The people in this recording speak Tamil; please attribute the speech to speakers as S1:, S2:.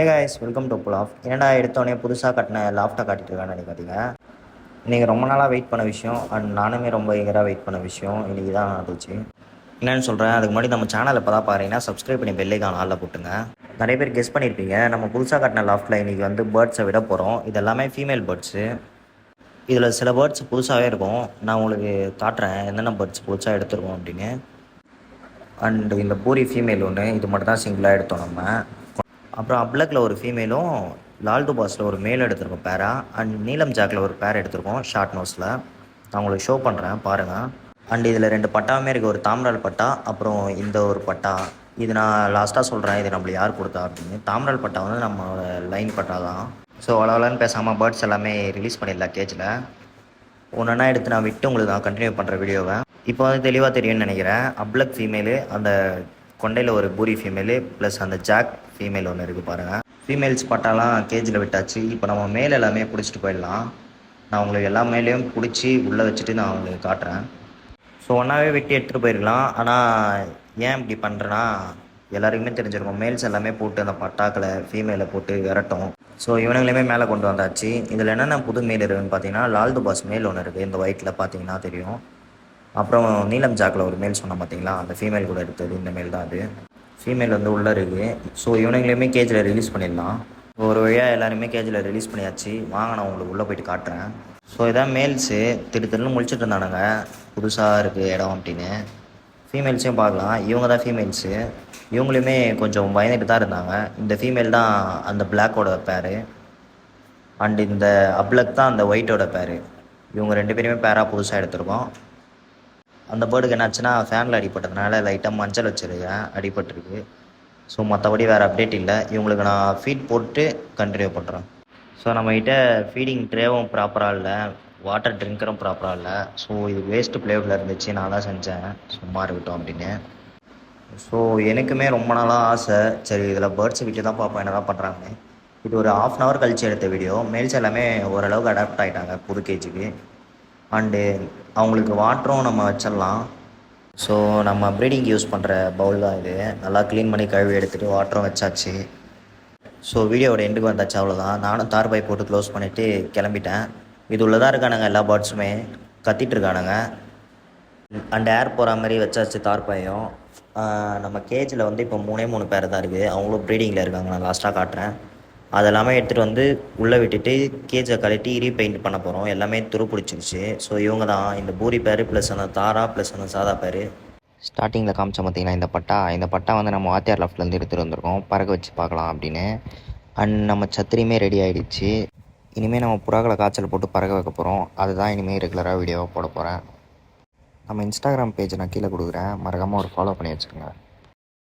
S1: Hey guys welcome to pulao என்னடா எடுத்தோடனே புதுசாக கட்டின லாஃப்ட்டை காட்டிட்டு இருக்கான்னு நினைக்காதீங்க நீங்கள் ரொம்ப நாளாக வெயிட் பண்ண விஷயம் அண்ட் நானுமே ரொம்ப eager-ஆ வெயிட் பண்ண விஷயம். இன்றைக்கி தான் நடந்துச்சு என்னென்னு சொல்கிறேன் அதுக்கு முன்னாடி நம்ம சேனலை இப்போ தான் பாருங்கன்னா சப்ஸ்கிரைப் பண்ணி பெல்லைக்கான ஆளில் போட்டுங்க. நிறைய பேர் கெஸ் பண்ணியிருப்பீங்க நம்ம புதுசாக கட்டின லாஃப்ட்டில் இன்றைக்கி வந்து பேர்ட்ஸை விட போகிறோம் இது எல்லாமே ஃபீமேல் பேர்ட்ஸு இதில் சில பேர்ட்ஸ் புதுசாகவே இருக்கும். நான் உங்களுக்கு காட்டுறேன் என்னென்ன பேர்ட்ஸ் புதுசாக எடுத்துருக்கோம் அப்படின்னு. அண்டு இந்த பூரி ஃபீமேல் ஒன்று இது மட்டும் தான் சிங்கிளாக எடுத்தோம் நம்ம. அப்புறம் அப்ளக்கில் ஒரு ஃபீமேலும் லால்டு பாஸில் ஒரு மேல் எடுத்திருக்கோம் பேரா அண்ட் நீலம் ஜாக்கில் ஒரு பேர் எடுத்திருக்கோம் ஷார்ட் நோஸில் நான் உங்களுக்கு ஷோ பண்ணுறேன் பாருங்கள் அண்ட் இதில் ரெண்டு பட்டாவுமே இருக்குது ஒரு தாமரால் பட்டா அப்புறம் இந்த ஒரு பட்டா. இது நான் லாஸ்ட்டாக சொல்கிறேன் இது நம்மளுக்கு யார் கொடுத்தா அப்படின்னு. தாமரால் பட்டா வந்து நம்மளோட லைன் பட்டா தான். ஸோ அளவலன்னு பேசாமல் பேர்ட்ஸ் எல்லாமே ரிலீஸ் பண்ணிடலாம் கேஜில் ஒன்றா எடுத்து நான் விட்டு உங்களுக்கு நான் கண்டினியூ பண்ணுற வீடியோவை இப்போ வந்து தெளிவாக தெரியும்னு நினைக்கிறேன் அப்ளக் ஃபீமேலு அந்த கொண்டையில் ஒரு பூரி ஃபீமேலு ப்ளஸ் அந்த ஜாக் ஃபீமேல் ஒன்று இருக்குது பாருங்கள் ஃபீமேல்ஸ் பட்டாலாம் கேஜில் விட்டாச்சு. இப்போ நம்ம மேல் எல்லாமே பிடிச்சிட்டு போயிடலாம். நான் உங்களுக்கு எல்லா மேலேயும் பிடிச்சி உள்ளே வச்சுட்டு நான் உங்களுக்கு காட்டுறேன். ஸோ ஒன்றாவே வெட்டி எடுத்துகிட்டு போயிருக்கலாம். ஆனால் ஏன் இப்படி பண்ணுறேன்னா எல்லாருக்குமே தெரிஞ்சிருக்கும். மேல்ஸ் எல்லாமே போட்டு அந்த பட்டாக்களை ஃபீமேலை போட்டு விரட்டும். ஸோ இவனுங்களையுமே மேலே கொண்டு வந்தாச்சு. இதில் என்னென்ன புது மேல் இருக்குன்னு பார்த்தீங்கன்னா லால்டு பாஸ் மேல் ஒன்று இருக்குது இந்த ஒயிட்டில் பார்த்தீங்கன்னா தெரியும். அப்புறம் நீலம் ஜாக்கில் ஒரு மேல் சொன்னேன் பார்த்தீங்களா? அந்த ஃபீமேல் கூட எடுத்தது இந்த மேல் தான் அது. ஃபீமேல் வந்து உள்ளே இருக்குது ஸோ இவனுங்களையுமே கேஜில் ரிலீஸ் பண்ணிடலாம். ஒரு வழியாக எல்லாருமே கேஜில் ரிலீஸ் பண்ணியாச்சு. வாங்க நான் உங்களுக்கு உள்ளே போயிட்டு காட்டுறேன். ஸோ இதான் மேல்ஸு திரு திருன்னு முழிச்சிட்டு இருந்தானுங்க. புதுசாக இருக்குது இடம் அப்படின்னு. ஃபீமேல்ஸையும் பார்க்கலாம். இவங்க தான் ஃபீமேல்ஸு இவங்களையுமே கொஞ்சம் பயந்துட்டு தான் இருந்தாங்க. இந்த ஃபீமேல் தான் அந்த பிளாக்கோட பேரு அண்ட் இந்த அப்ளக் தான் அந்த ஒயிட்டோட பேர் இவங்க ரெண்டு பேருமே பேராக புதுசாக எடுத்திருக்கோம். அந்த பேர்டுக்கு என்னாச்சுன்னா ஃபேனில் அடிப்பட்டதுனால லைட்டாக மஞ்சள் வச்சிருக்கேன் அடிபட்டிருக்கு. ஸோ மற்றபடி வேறு அப்டேட் இல்லை. இவங்களுக்கு நான் ஃபீட் போட்டு கண்டினியூ பண்ணுறேன் ஸோ நம்மகிட்ட ஃபீடிங் ட்ரேவும் ப்ராப்பராக இல்லை. வாட்டர் ட்ரிங்கரும் ப்ராப்பராக இல்லை. ஸோ இது வேஸ்ட்டு பிளேவில் இருந்துச்சு. நான் தான் செஞ்சேன். சும்மா இருக்கட்டும் அப்படின்னு. ஸோ எனக்குமே ரொம்ப நாளாக ஆசை. சரி இதில் பேர்ட்ஸை விட்டு தான் பார்ப்போம் என்ன தான் பண்ணுறாங்கன்னு இது ஒரு ஆஃப் அன் ஹவர் கழிச்சு எடுத்த வீடியோ மேல்ஸ் எல்லாமே ஓரளவுக்கு அடாப்ட் ஆகிட்டாங்க புது கேஜுக்கு அண்டு அவங்களுக்கு வாட்டரும் நம்ம வச்சிடலாம். ஸோ நம்ம ப்ரீடிங் யூஸ் பண்ணுற பவுல் தான் இது. நல்லா க்ளீன் பண்ணி கழுவி எடுத்துகிட்டு வாட்டரும் வச்சாச்சு. ஸோ வீடியோவோட எண்டுக்கு வந்தாச்சு அவ்வளோதான் நானும் தார் பை போட்டு க்ளோஸ் பண்ணிவிட்டு கிளம்பிட்டேன். இது உள்ளே தான் இருக்கானுங்க எல்லா பேர்ட்ஸுமே கத்திட்டு இருக்கானுங்க. அண்ட் ஏர் போகிற மாதிரி வச்சாச்சு தார்பாயம் நம்ம கேஜில் வந்து இப்போ மூணே மூணு பேர் தான் இருக்குது அவங்களும் ப்ரீடிங்கில் இருக்காங்க. நான் லாஸ்ட்டாக காட்டுறேன். அதெல்லாமே எடுத்துகிட்டு வந்து உள்ளே விட்டுட்டு கேஜை கழட்டி ரீபெயிண்ட் பண்ண போகிறோம் எல்லாமே துரு பிடிச்சிருச்சு ஸோ இவங்க தான் இந்த பூரி பேர் ப்ளஸ் அந்த தாரா ப்ளஸ் அந்த சாதா பேர். ஸ்டார்டிங்கில் காமிச்ச பார்த்தீங்கன்னா இந்த பட்டா? இந்த பட்டா வந்து நம்ம வாத்தியார் லெஃப்ட்லேருந்து எடுத்துகிட்டு வந்திருக்கோம். பறக்க வச்சு பார்க்கலாம் அப்படின்னு. அண்ட் நம்ம சத்திரியுமே ரெடி ஆகிடுச்சு இனிமேல் நம்ம புறாக்களை காய்ச்சல் போட்டு பறக்க வைக்க போகிறோம் அதுதான் இனிமேல் ரெகுலராக வீடியோவாக போட போகிறேன் நம்ம இன்ஸ்டாகிராம் பேஜ் நான் கீழே கொடுக்குறேன். மறக்காமல் ஒரு ஃபாலோ பண்ணி வச்சுக்கோங்க.